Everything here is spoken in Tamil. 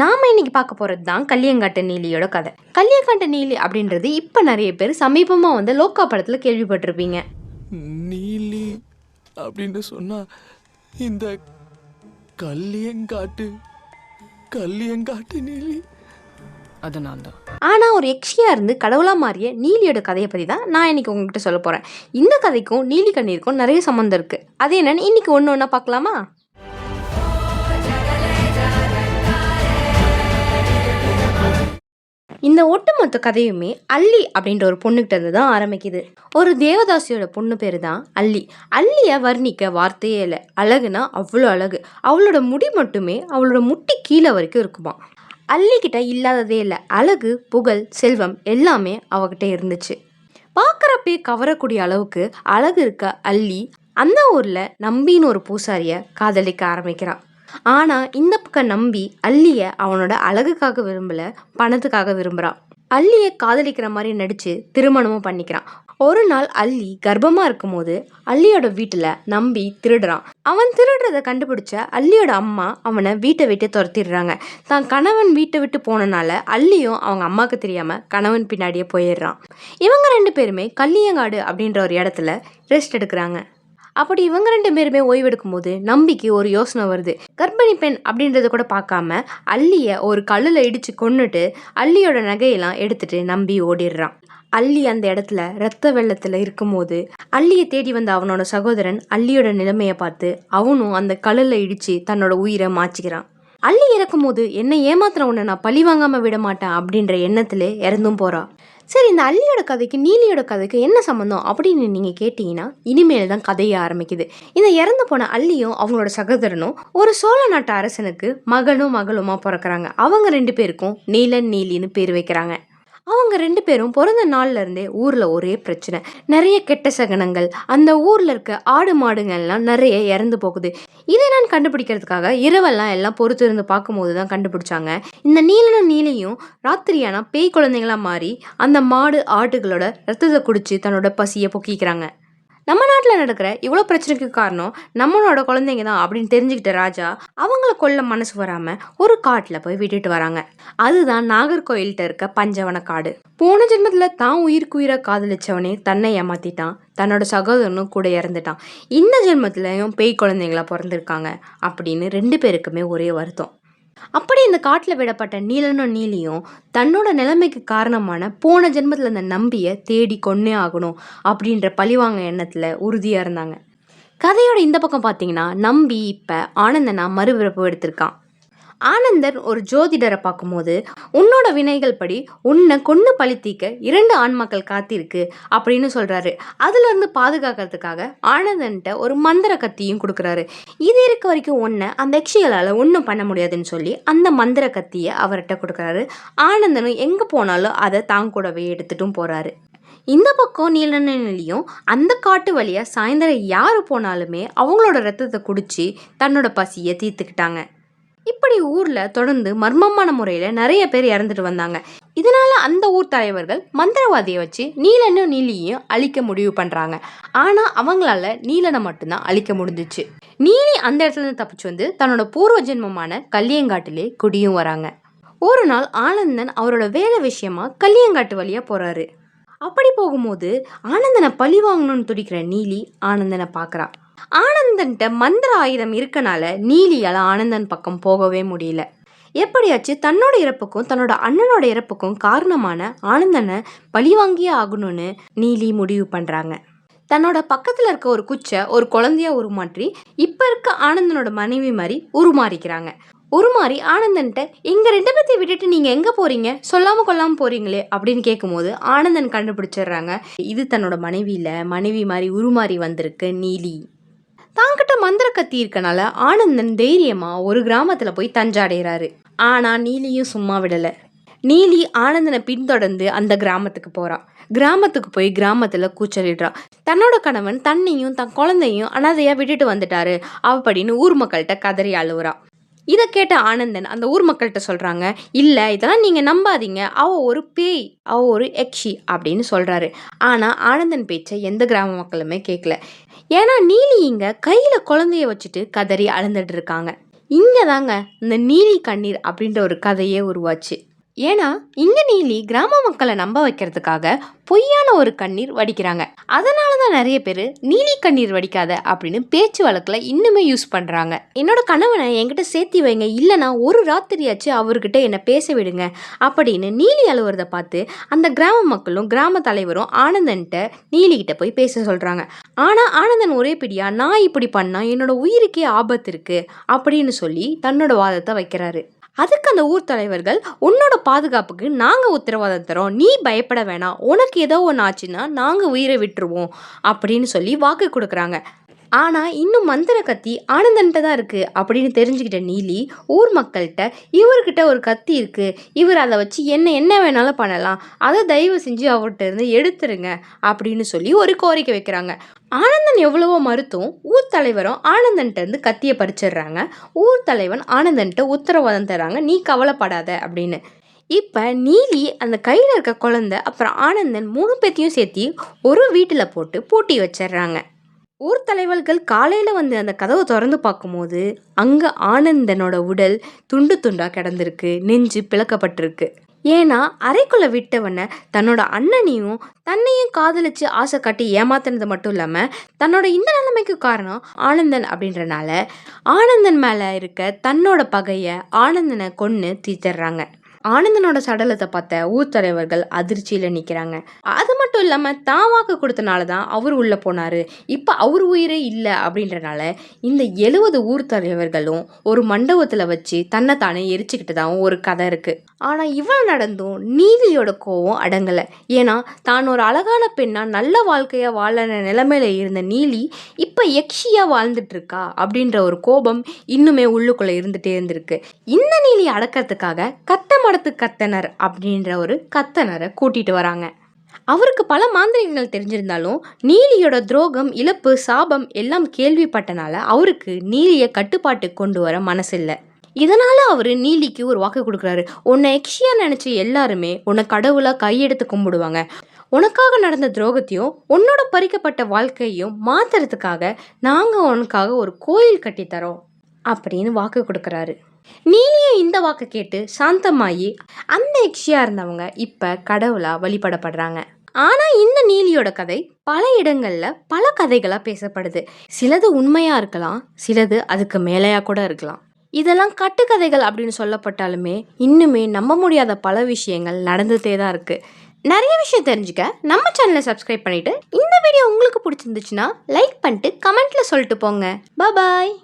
நாம இன்னைக்கு பார்க்க போகிறது தான் கல்லியங்காட்டு நீலியோட கதை. கல்லியங்காட்டு நீலி அப்படின்றது இப்போ நிறைய பேர் சமீபமாக வந்து லோக்கா படத்தில் கேள்விப்பட்டிருப்பீங்க. நீலி அப்படின்னு சொன்னா இந்த கல்லியங்காட்டு கல்லியங்காட்டு நீலி. அது நான் தான். ஆனால் ஒரு எக்ஷியாக இருந்து கடவுளாக மாறிய நீலியோட கதையை பற்றி தான் நான் இன்னைக்கு உங்ககிட்ட சொல்ல போகிறேன் இந்த கதைக்கும் நீலி கண்ணீருக்கும் நிறைய சம்மந்தம் இருக்குது அது என்னன்னு இன்னைக்கு ஒன்று ஒன்றா பார்க்கலாமா? இந்த ஒட்டுமொத்த கதையுமே அல்லி அப்படின்ற ஒரு பொண்ணுகிட்ட இருந்து தான் ஆரம்பிக்குது. ஒரு தேவதாசியோட பொண்ணு பேர் தான் அல்லி. அல்லியை வர்ணிக்க வார்த்தையே இல்லை. அழகுனா அவ்வளோ அழகு. அவளோட முடி மட்டுமே அவளோட முட்டி கீழே வரைக்கும் இருக்குமா? அல்லிக்கிட்ட இல்லாததே இல்லை. அழகு புகழ் செல்வம் எல்லாமே அவகிட்ட இருந்துச்சு. பார்க்குறப்பே கவரக்கூடிய அளவுக்கு அழகு இருக்க அல்லி அந்த ஊரில் நம்பின்னு ஒரு பூசாரியை காதலிக்க ஆரம்பிக்கிறான் ஆனால் இந்த பக்கம் நம்பி அல்லியை அவனோட அழகுக்காக விரும்பல பணத்துக்காக விரும்புகிறான் அல்லியை காதலிக்கிற மாதிரி நடித்து திருமணமும் பண்ணிக்கிறான். ஒரு நாள் அல்லி கர்ப்பமாக இருக்கும்போது அல்லியோட வீட்டில் நம்பி திருடுறான். அவன் திருடுறதை கண்டுபிடிச்ச அல்லியோட அம்மா அவனை வீட்டை விட்டு துரத்திடுறாங்க. தான் கணவன் வீட்டை விட்டு போனனால அல்லியும் அவங்க அம்மாவுக்கு தெரியாமல் கணவன் பின்னாடியே போயிடுறான். இவங்க ரெண்டு பேருமே கல்லியங்காடு அப்படின்ற ஒரு இடத்துல ரெஸ்ட் எடுக்கிறாங்க. அப்படி இவங்க ரெண்டு பேருமே ஓய்வெடுக்கும்போது நம்பிக்கு ஒரு யோசனை வருது. கர்ப்பிணி பெண் அப்படின்றத கூட பார்க்காம அல்லியை ஒரு கல்லில் இடித்து கொன்னுட்டு அல்லியோட நகையெல்லாம் எடுத்துட்டு நம்பி ஓடிடுறான். அல்லி அந்த இடத்துல ரத்த வெள்ளத்தில் இருக்கும்போது அல்லியை தேடி வந்த அவனோட சகோதரன் அல்லியோட நிலைமையை பார்த்து அவனும் அந்த கல்லில் இடித்து தன்னோட உயிரை மாச்சிக்கிறான் அள்ளி இறக்கும்போது என்னை ஏமாத்துற உன்னை நான் பழி வாங்காம விட மாட்டேன் அப்படின்ற எண்ணத்திலே இறந்தும் போறா. சரி இந்த அல்லியோட கதைக்கு நீலியோட கதைக்கு என்ன சம்மந்தம் அப்படின்னு நீங்கள் கேட்டிங்கன்னா இனிமேல் தான் கதையை ஆரம்பிக்குது. இந்த இறந்து போன அல்லியும் அவங்களோட சகோதரனும் ஒரு சோழ நாட்டு அரசனுக்கு மகனும் மகளுமா பிறக்கறாங்க. அவங்க ரெண்டு பேருக்கும் நீலன் நீலின்னு பேர் வைக்கிறாங்க. அவங்க ரெண்டு பேரும் பிறந்த நாள்லேருந்தே ஊரில் ஒரே பிரச்சனை. நிறைய கெட்ட சகனங்கள். அந்த ஊரில் இருக்க ஆடு மாடுங்கள்லாம் நிறைய இறந்து போகுது. இதை நான் கண்டுபிடிக்கிறதுக்காக இரவெல்லாம் எல்லாம் பொறுத்து இருந்து பார்க்கும்போது தான் கண்டுபிடிச்சாங்க. இந்த நீலன நீலையும் ராத்திரியானா பேய் குழந்தைங்களா மாறி அந்த மாடு ஆடுகளோட ரத்தத்தை குடித்து தன்னோட பசியை பொக்கிக்கிறாங்க. நம்ம நாட்டில் நடக்கிற இவ்வளோ பிரச்சனைக்கு காரணம் நம்மளோட குழந்தைங்க தான் அப்படின்னு தெரிஞ்சுக்கிட்ட ராஜா அவங்கள கொல்ல மனசு வராமல் ஒரு காட்டில் போய் விட்டுட்டு வராங்க. அதுதான் நாகர்கோயில்கிட்ட இருக்க பஞ்சவன காடு. போன ஜென்மத்தில் தான் உயிருக்குயிராக காதலிச்சவனே தன்னை ஏமாத்திட்டான். தன்னோட சகோதரனும் கூட இறந்துட்டான். இந்த ஜென்மத்திலையும் பேய் குழந்தைங்களா பிறந்திருக்காங்க அப்படின்னு ரெண்டு பேருக்குமே ஒரே வருத்தம். அப்படி இந்த காட்டில் விடப்பட்ட நீலனும் நீலியும் தன்னோட நிலைமைக்கு காரணமான போன ஜென்மத்தில் அந்த நம்பியை தேடி கொன்னே ஆகணும் அப்படின்ற பழிவாங்க எண்ணத்தில் உறுதியாக இருந்தாங்க. கதையோட இந்த பக்கம் பார்த்தீங்கன்னா நம்பி இப்போ ஆனந்தனா மறுபிறப்பு எடுத்திருக்கான். ஆனந்தர் ஒரு ஜோதிடரை பார்க்கும்போது உன்னோட வினைகள் படி உன்னை கொன்று பழித்தீக்க இரண்டு ஆன்மாக்கள் காத்திருக்கு அப்படின்னு சொல்கிறாரு அதுலேருந்து பாதுகாக்கிறதுக்காக ஆனந்தன்ட்ட ஒரு மந்திர கத்தியும் கொடுக்குறாரு. இது இருக்க வரைக்கும் ஒன்றை அந்த யக்ஷிகளால் ஒன்றும் பண்ண முடியாதுன்னு சொல்லி அந்த மந்திர கத்தியை அவர்கிட்ட கொடுக்குறாரு. ஆனந்தனும் எங்கே போனாலும் அதை தான் கூடவே எடுத்துட்டும் போகிறாரு இந்த பக்கம் நீலநிலையும் அந்த காட்டு வழியாக சாயந்தரம் யார் போனாலுமே அவங்களோட ரத்தத்தை குடித்து தன்னோட பசியை தீர்த்துக்கிட்டாங்க. இப்படி ஊரில் தொடர்ந்து மர்மமான முறையில் நிறைய பேர் இறந்துட்டு வந்தாங்க. இதனால் அந்த ஊர் தலைவர்கள் மந்திரவாதியை வச்சு நீலனும் நீலியையும் அழிக்க முடிவு பண்ணுறாங்க ஆனால் அவங்களால நீலனை மட்டும்தான் அழிக்க முடிஞ்சிச்சு. நீலி அந்த இடத்துல இருந்து தப்பிச்சு வந்து தன்னோட பூர்வ ஜென்மமான கல்லியங்காட்டிலே குடியும் வராங்க. ஒரு நாள் ஆனந்தன் அவரோட வேலை விஷயமா கல்லியங்காட்டு வழியாக போகிறாரு அப்படி போகும்போது ஆனந்தனை பழி வாங்கணும்னு துடிக்கிற நீலி ஆனந்தனை பார்க்குறா ஆனந்தன்ட்ட மந்திர ஆயுதம் இருக்கனால நீலியால் ஆனந்தன் பக்கம் போகவே முடியல. எப்படியாச்சு தன்னோட இறப்புக்கும் தன்னோட அண்ணனோட இறப்புக்கும் காரணமான ஆனந்தனை பழிவாங்கியே ஆகணும்னு நீலி முடிவு பண்ணுறாங்க தன்னோட பக்கத்தில் இருக்க ஒரு குச்சை ஒரு குழந்தையா உருமாற்றி இப்போ இருக்க ஆனந்தனோட மனைவி மாதிரி உருமாறிக்கிறாங்க. உருமாறி ஆனந்தன்ட்ட எங்கள் ரெண்டு பேர்த்தையும் விட்டுட்டு நீங்கள் எங்கே போகிறீங்க சொல்லாமல் கொல்லாமல் போகிறீங்களே அப்படின்னு கேட்கும்போது ஆனந்தன் கண்டுபிடிச்சிடுறாங்க. இது தன்னோட மனைவியில் மனைவி மாதிரி உருமாறி வந்திருக்கு நீலி. தாங்கிட்ட மந்திர கத்தி இருக்கனால ஆனந்தன் தைரியமா ஒரு கிராமத்துல போய் தஞ்சாடைகிறாரு ஆனா நீலியும் சும்மா விடல. நீலி ஆனந்தனை பின்தொடர்ந்து அந்த கிராமத்துக்கு போறா. கிராமத்துக்கு போய் கிராமத்துல கூச்சலிடுறா. தன்னோட கணவன் தன்னையும் தன் குழந்தையும் அனாதையா விட்டுட்டு வந்துட்டாரு. அப்படின்னு ஊர் மக்கள்கிட்ட கதறி அழுவுறா. இதை கேட்ட ஆனந்தன் அந்த ஊர் மக்கள்கிட்ட சொல்கிறாங்க இல்லை இதெல்லாம் நீங்கள் நம்பாதீங்க. அவ ஒரு பேய் அவ ஒரு எக்ஷி அப்படின்னு சொல்கிறாரு ஆனால் ஆனந்தன் பேச்சை எந்த கிராம மக்களுமே கேட்கல ஏன்னா நீலி இங்கே கையில் குழந்தைய வச்சுட்டு கதறி அழுந்துட்டு இருக்காங்க. இங்கே தாங்க இந்த நீலி கண்ணீர் அப்படின்ற ஒரு கதையே உருவாச்சு. ஏன்னா இங்க நீலி கிராம மக்களை நம்ப வைக்கிறதுக்காக பொய்யான ஒரு கண்ணீர் வடிக்கிறாங்க. அதனால தான் நிறைய பேர் நீலி கண்ணீர் வடிக்காத அப்படின்னு பேச்சு வழக்கில் இன்னுமே யூஸ் பண்ணுறாங்க என்னோட கணவனை என்கிட்ட சேர்த்தி வைங்க இல்லைனா ஒரு ராத்திரியாச்சு அவர்கிட்ட என்னை பேச விடுங்க அப்படின்னு நீலி அழுவுறதை பார்த்து அந்த கிராம மக்களும் கிராம தலைவரும் ஆனந்தன்ட்ட நீலிகிட்ட போய் பேச சொல்கிறாங்க ஆனால் ஆனந்தன் ஒரே பிடியா நான் இப்படி பண்ணால் என்னோட உயிருக்கே ஆபத்து இருக்குது அப்படின்னு சொல்லி தன்னோட வாதத்தை வைக்கிறாரு. அதுக்கு அந்த ஊர் தலைவர்கள் உன்னோட பாதுகாப்புக்கு நாங்கள் உத்தரவாதம் தரோம் நீ பயப்பட வேணாம். உனக்கு ஏதோ ஒன்று ஆச்சுன்னா நாங்கள் உயிரை விட்டுருவோம். அப்படின்னு சொல்லி வாக்கு கொடுக்குறாங்க. ஆனால் இன்னும் மந்திர கத்தி ஆனந்தன்ட்ட தான் இருக்குது அப்படின்னு தெரிஞ்சுக்கிட்ட நீலி ஊர் மக்கள்கிட்ட இவர்கிட்ட ஒரு கத்தி இருக்குது இவர் அதை வச்சு என்ன என்ன வேணாலும் பண்ணலாம் அதை தயவு செஞ்சு அவர்கிட்ட இருந்து எடுத்துருங்க அப்படின்னு சொல்லி ஒரு கோரிக்கை வைக்கிறாங்க. ஆனந்தன் எவ்வளவோ மறுத்தும் ஊர் தலைவரும் ஆனந்தன்ட்ட இருந்து கத்தியை பறிச்சிடுறாங்க. ஊர் தலைவன் ஆனந்தன்ட்ட உத்தரவாதம் தராங்க நீ கவலைப்படாத அப்படின்னு. இப்போ நீலி அந்த கையில் இருக்க குழந்தை அப்புறம் ஆனந்தன் மூணு பேத்தையும் சேர்த்தி ஒரு வீட்டில் போட்டு பூட்டி வச்சிடுறாங்க. ஊர் தலைவர்கள் காலையில் வந்து அந்த கதவை திறந்து பார்க்கும்போது அங்கே ஆனந்தனோட உடல் துண்டு துண்டாக கிடந்திருக்கு நெஞ்சு பிளக்கப்பட்டிருக்கு. ஏன்னா அறைக்குள்ளே விட்டவனை தன்னோட அண்ணனையும் தன்னையும் காதலிச்சு ஆசை காட்டி ஏமாத்தினது மட்டும் இல்லாமல் தன்னோட இந்த நிலைமைக்கு காரணம் ஆனந்தன் அப்படின்றனால ஆனந்தன் மேலே இருக்க தன்னோட பகையை ஆனந்தனை கொன்று தீர்த்துடுறாங்க ஆனந்தனோட சடலத்தை பார்த்த ஊர் தலைவர்கள் அதிர்ச்சியில் நிற்கிறாங்க அது மட்டும் இல்லாமல் தான் வாக்கு கொடுத்தனால தான் அவர் உள்ளே போனார். இப்போ அவர் உயிரே இல்லை அப்படின்றனால இந்த எழுபது ஊர் தலைவர்களும் ஒரு மண்டபத்தில் வச்சு தன்னை தானே எரிச்சுக்கிட்டதாகவும் ஒரு கதை இருக்குது ஆனால் இவ்வளோ நடந்தும் நீதியோட கோவம் அடங்கலை. ஏன்னா தான் ஒரு அழகான பெண்ணாக நல்ல வாழ்க்கையாக வாழன நிலைமையில் இருந்த நீலி இப்போ எக்ஷியாக வாழ்ந்துட்டுருக்கா அப்படின்ற ஒரு கோபம் இன்னுமே உள்ளுக்குள்ளே இருந்துகிட்டே இருந்திருக்கு. இந்த நீலி அடக்கிறதுக்காக கத்த மடத்து கத்தனர் அப்படின்ற ஒரு கத்தனரை கூட்டிட்டு வராங்க. அவருக்கு பல மாந்திரிகங்கள் தெரிஞ்சிருந்தாலும் நீலியோட துரோகம் இழப்பு சாபம் எல்லாம் கேள்விப்பட்டனால அவருக்கு நீலியை கட்டுப்பாட்டு கொண்டு வர மனசில்லை. இதனால் அவர் நீலிக்கு ஒரு வாக்கு கொடுக்குறாரு. உன்னை எக்ஷியா நினச்ச எல்லாருமே உன்னை கடவுளாக கையெடுத்து கும்பிடுவாங்க. உனக்காக நடந்த துரோகத்தையும் உன்னோட பறிக்கப்பட்ட வாழ்க்கையும் மாத்துறதுக்காக நாங்கள் உனக்காக ஒரு கோயில் கட்டித்தரோம். அப்படின்னு வாக்கு கொடுக்குறாரு. நீலியும் இந்த வாக்கை கேட்டு சாந்தமாயி அந்த எக்ஷியா இருந்தவங்க இப்போ கடவுளா வழிபடப்படுறாங்க. ஆனால் இந்த நீலியோட கதை பல இடங்களில் பல கதைகளாக பேசப்படுது. சிலது உண்மையாக இருக்கலாம் சிலது அதுக்கு மேலேயாக கூட இருக்கலாம். இதெல்லாம் கட்டுக்கதைகள் அப்படின்னு சொல்லப்பட்டாலுமே இன்னுமே நம்ப முடியாத பல விஷயங்கள் நடந்துகிட்டே தான் இருக்குது நிறைய விஷயம் தெரிஞ்சுக்க நம்ம சேனலை சப்ஸ்கிரைப் பண்ணிவிட்டு இந்த வீடியோ உங்களுக்கு பிடிச்சிருந்துச்சுன்னா லைக் பண்ணிட்டு கமெண்ட்டில் சொல்லிட்டு போங்க. பாய்